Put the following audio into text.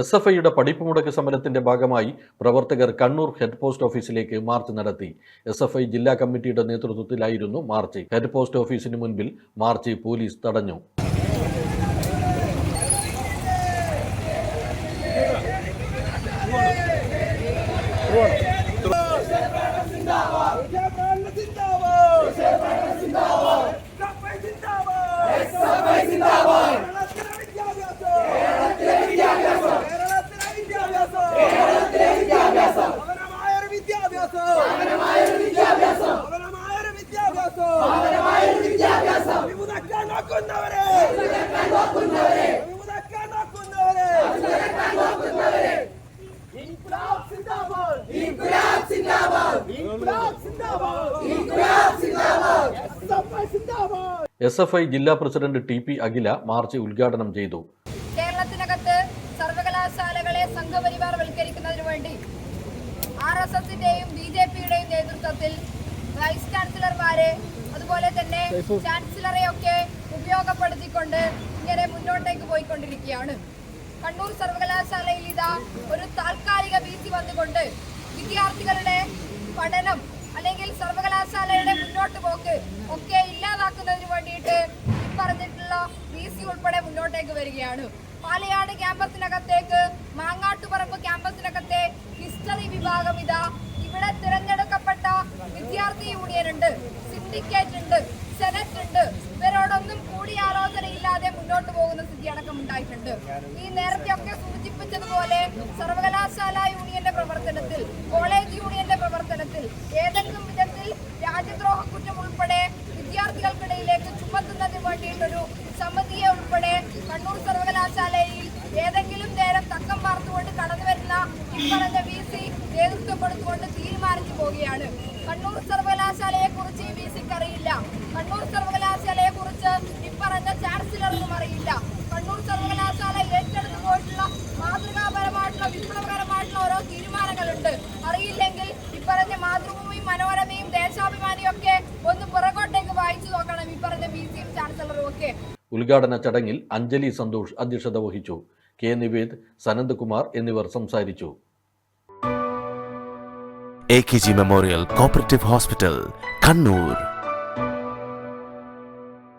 S F ഐയുടെ പഠിപ്പ് മുടക്ക് സമരത്തിന്റെ ഭാഗമായി പ്രവർത്തകർ കണ്ണൂർ ഹെഡ് പോസ്റ്റ് ഓഫീസിലേക്ക് മാർച്ച് നടത്തി. എസ് എഫ് ഐ ജില്ലാ കമ്മിറ്റിയുടെ നേതൃത്വത്തിലായിരുന്നു മാർച്ച്. ഹെഡ് പോസ്റ്റ് ഓഫീസിന് മുൻപിൽ മാർച്ച് പോലീസ് തടഞ്ഞു. സിന്ദാബാദ്. എസ് എഫ് ഐ ജില്ലാ president T P Akhila march ഉദ്ഘാടനം ചെയ്തു. കേരളത്തിനകത്ത് സർവകലാശാലകളെ സംഘപരിവാർവൽക്കരിക്കുന്നതിനു വേണ്ടി ആർ എസ് എസിന്റെയും ബി ജെ പിയുടെയും നേതൃത്വത്തിൽ വൈസ് ചാൻസലർമാരെ അതുപോലെ തന്നെ ചാൻസലറെയൊക്കെ ഉപയോഗപ്പെടുത്തിക്കൊണ്ട് ഇങ്ങനെ മുന്നോട്ടേക്ക് പോയിക്കൊണ്ടിരിക്കുകയാണ്. കണ്ണൂർ സർവകലാശാലയിൽ ഇതാ ഒരു താൽക്കാലിക ഭീതി വന്നുകൊണ്ട് വിദ്യാർത്ഥികളുടെ പഠനം അല്ലെങ്കിൽ സർവകലാശാലയുടെ മുന്നോട്ട് പോക്ക് ഒക്കെ ഇല്ലാതാക്കുന്നതിന് വേണ്ടിയിട്ട് പറഞ്ഞിട്ടുള്ള ബി സി ഉൾപ്പെടെ മുന്നോട്ടേക്ക് വരികയാണ്. പാലയാട് ക്യാമ്പസിനകത്തേക്ക് മാങ്ങാട്ടുപറമ്പ് ക്യാമ്പസിനകത്തെ ഹിസ്റ്ററി വിഭാഗം ഇതാ ഇവിടെ തിരഞ്ഞെടുക്കപ്പെട്ട വിദ്യാർത്ഥി യൂണിയൻ ഉണ്ട് സിൻഡിക്കേറ്റ് ഉണ്ട്. മുന്നോട്ട് പോകുന്ന സ്ഥിതി അടക്കം ഉണ്ടായിട്ടുണ്ട്. ഈ നേരത്തെ ഒക്കെ സൂചിപ്പിച്ചതുപോലെ സർവകലാശാല യൂണിയന്റെ പ്രവർത്തനത്തിൽ കോളേജ് യൂണിയന്റെ പ്രവർത്തനത്തിൽ ഏതെങ്കിലും വിധത്തിൽ രാജ്യദ്രോഹ കുറ്റം ഉൾപ്പെടെ വിദ്യാർത്ഥികൾക്കിടയിലേക്ക് ചുമത്തുന്നതിന് വേണ്ടിയിട്ടൊരു സമിതിയെ ഉൾപ്പെടെ കണ്ണൂർ സർവകലാശാലയിൽ ഏതെങ്കിലും നേരം തക്കം പാർത്തുകൊണ്ട് കടന്നു വരുന്ന ഇപ്പറഞ്ഞ വി സി നേതൃത്വപ്പെടുത്തുകൊണ്ട് തീരുമാനിച്ചു പോവുകയാണ്. കണ്ണൂർ സർവകലാശാലയെ കുറിച്ച് ഈ വി സിക്ക് അറിയില്ല. കണ്ണൂർ സർവകലാശാലയെ കുറിച്ച് ഇപ്പറഞ്ഞ ചാൻസലർക്കും അറിയില്ല കണ്ണൂർ സർവകലാശാല ഏറ്റെടുത്തു പോയിട്ടുള്ള മാതൃകാപരമായിട്ടുള്ള വിപ്ലവകരമായിട്ടുള്ള ഓരോ തീരുമാനങ്ങളുണ്ട്. അറിയില്ലെങ്കിൽ ഇപ്പറഞ്ഞ മാതൃഭൂമി മനോരമയും ദേശാഭിമാനിയും ഒക്കെ ഒന്ന് പുറകോട്ടേക്ക് വായിച്ചു നോക്കണം. ഇപ്പറഞ്ഞ ബി സി എം ചാൻസലറും ഒക്കെ. ഉദ്ഘാടന ചടങ്ങിൽ അഞ്ജലി സന്തോഷ് അധ്യക്ഷത വഹിച്ചു. കെ നിവേദ് സനന്ദ്കുമാർ എന്നിവർ സംസാരിച്ചു. A K G memorial cooperative hospital Kannur